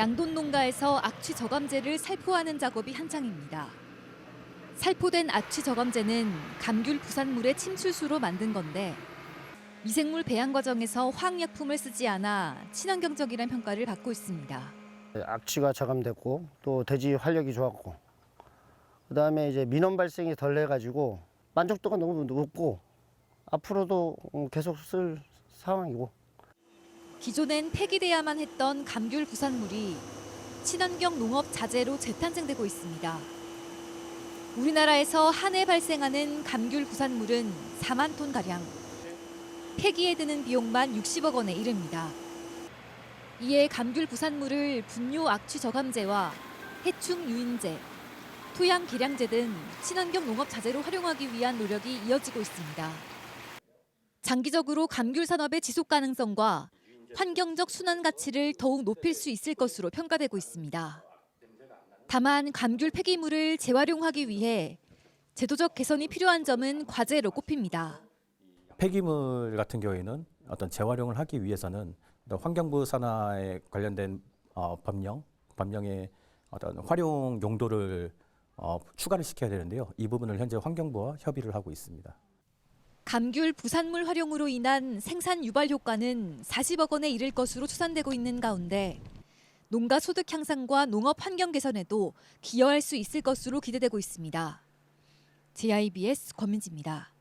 양돈 농가에서 악취 저감제를 살포하는 작업이 한창입니다. 살포된 악취 저감제는 감귤 부산물의 침출수로 만든 건데 미생물 배양 과정에서 화학약품을 쓰지 않아 친환경적이라는 평가를 받고 있습니다. 악취가 저감됐고 또 돼지 활력이 좋았고 그다음에 이제 민원 발생이 덜 해가지고 만족도가 너무 높고 앞으로도 음, 계속 쓸 상황이고 기존엔 폐기돼야만 했던 감귤 부산물이 친환경 농업 자재로 재탄생되고 있습니다. 우리나라에서 한 해 발생하는 감귤 부산물은 4만 톤 가량. 폐기에 드는 비용만 60억 원에 이릅니다. 이에 감귤 부산물을 분뇨 악취 저감제와 해충 유인제, 토양 계량제 등 친환경 농업 자재로 활용하기 위한 노력이 이어지고 있습니다. 장기적으로 감귤 산업의 지속 가능성과 환경적 순환 가치를 더욱 높일 수 있을 것으로 평가되고 있습니다. 다만 감귤 폐기물을 재활용하기 위해 제도적 개선이 필요한 점은 과제로 꼽힙니다. 폐기물 같은 경우에는 어떤 재활용을 하기 위해서는 환경부 산하에 관련된 어, 법령, 법령의 어떤 활용 용도를 어, 추가를 시켜야 되는데요. 이 부분을 현재 환경부와 협의를 하고 있습니다. 감귤 부산물 활용으로 인한 생산 유발 효과는 40억 원에 이를 것으로 추산되고 있는 가운데 농가 소득 향상과 농업 환경 개선에도 기여할 수 있을 것으로 기대되고 있습니다. JIBS 권민지입니다.